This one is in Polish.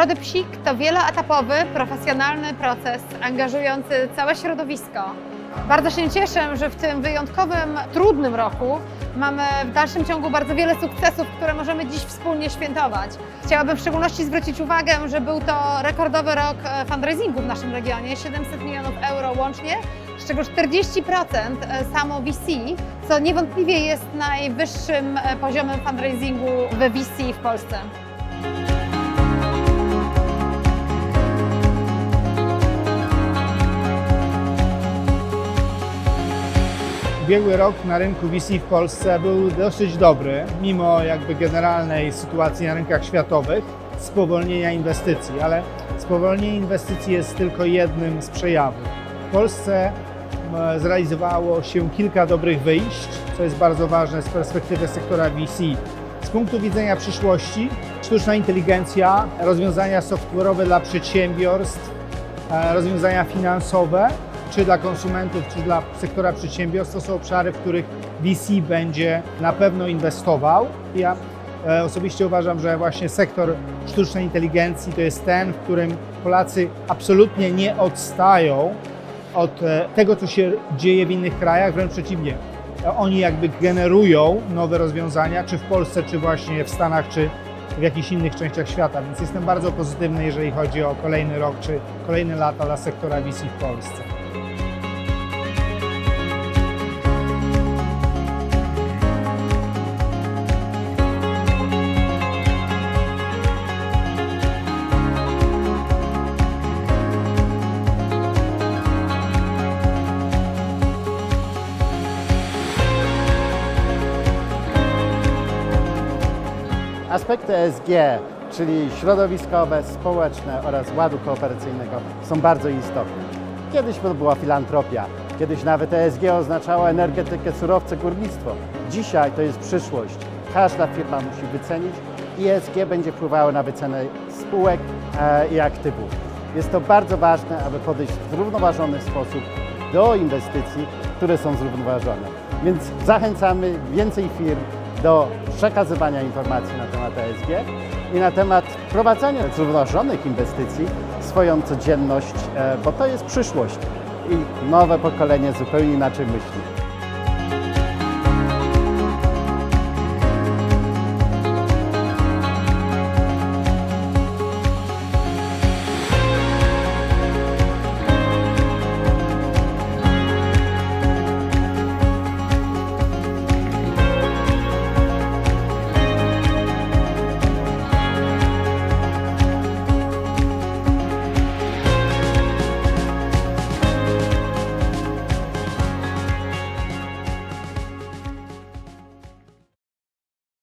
Nagrody Psik to wieloetapowy, profesjonalny proces angażujący całe środowisko. Bardzo się cieszę, że w tym wyjątkowym, trudnym roku mamy w dalszym ciągu bardzo wiele sukcesów, które możemy dziś wspólnie świętować. Chciałabym w szczególności zwrócić uwagę, że był to rekordowy rok e, fundraisingu w naszym regionie 700 milionów euro łącznie, z czego 40% samo VC, co niewątpliwie jest najwyższym e, poziomem fundraisingu we VC w Polsce. Ubiegły rok na rynku VC w Polsce był dosyć dobry, mimo jakby generalnej sytuacji na rynkach światowych, spowolnienia inwestycji, ale spowolnienie inwestycji jest tylko jednym z przejawów. W Polsce zrealizowało się kilka dobrych wyjść, co jest bardzo ważne z perspektywy sektora VC. Z punktu widzenia przyszłości, sztuczna inteligencja, rozwiązania software'owe dla przedsiębiorstw, e, rozwiązania finansowe, czy dla konsumentów, czy dla sektora przedsiębiorstw, to są obszary, w których VC będzie na pewno inwestował. Ja e, osobiście uważam, że właśnie sektor sztucznej inteligencji to jest ten, w którym Polacy absolutnie nie odstają od e, tego, co się dzieje w innych krajach, wręcz przeciwnie. E, Oni jakby generują nowe rozwiązania, czy w Polsce, czy właśnie w Stanach, czy w jakichś innych częściach świata, więc jestem bardzo pozytywny, jeżeli chodzi o kolejny rok, czy kolejne lata dla sektora VC w Polsce. Aspekty ESG, czyli środowiskowe, społeczne oraz ładu kooperacyjnego są bardzo istotne. Kiedyś to była filantropia, kiedyś nawet ESG oznaczało energetykę, surowce, górnictwo. Dzisiaj to jest przyszłość. Każda firma musi wycenić i ESG będzie wpływało na wycenę spółek e, i aktywów. Jest to bardzo ważne, aby podejść w zrównoważony sposób do inwestycji, które są zrównoważone. Więc zachęcamy więcej firm do przekazywania informacji na temat ESG i na temat prowadzenia zrównoważonych inwestycji swoją codzienność, e, bo to jest przyszłość i nowe pokolenie zupełnie inaczej myśli.